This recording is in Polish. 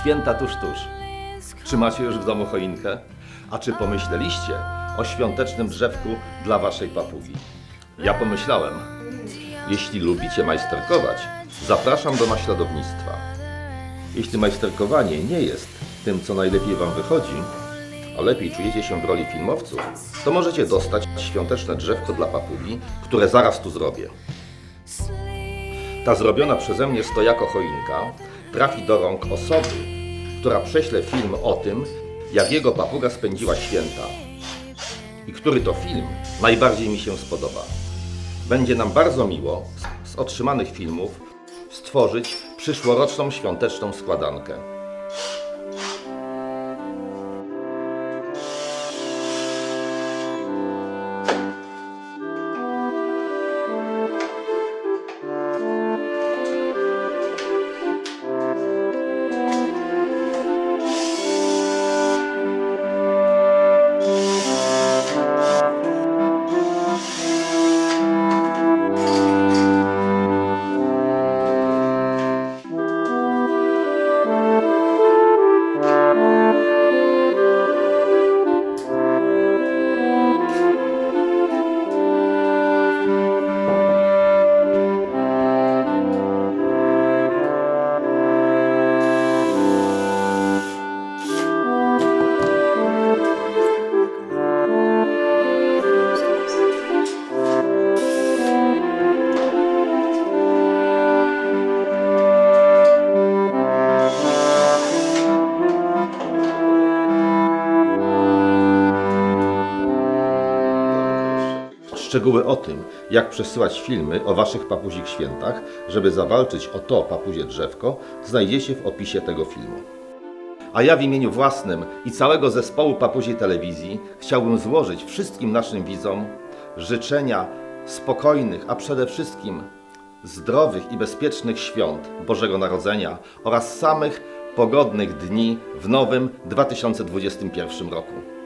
Święta tuż, tuż. Czy macie już w domu choinkę? A czy pomyśleliście o świątecznym drzewku dla waszej papugi? Ja pomyślałem. Jeśli lubicie majsterkować, zapraszam do naśladownictwa. Jeśli majsterkowanie nie jest tym, co najlepiej wam wychodzi, a lepiej czujecie się w roli filmowców, to możecie dostać świąteczne drzewko dla papugi, które zaraz tu zrobię. Ta zrobiona przeze mnie stojako choinka trafi do rąk osoby, która prześle film o tym, jak jego papuga spędziła święta i który to film najbardziej mi się spodoba. Będzie nam bardzo miło z otrzymanych filmów stworzyć przyszłoroczną świąteczną składankę. Szczegóły o tym, jak przesyłać filmy o Waszych papuzik świętach, żeby zawalczyć o to papuzie drzewko, znajdziecie w opisie tego filmu. A ja w imieniu własnym i całego zespołu Papuzi Telewizji chciałbym złożyć wszystkim naszym widzom życzenia spokojnych, a przede wszystkim zdrowych i bezpiecznych świąt Bożego Narodzenia oraz samych pogodnych dni w nowym 2021 roku.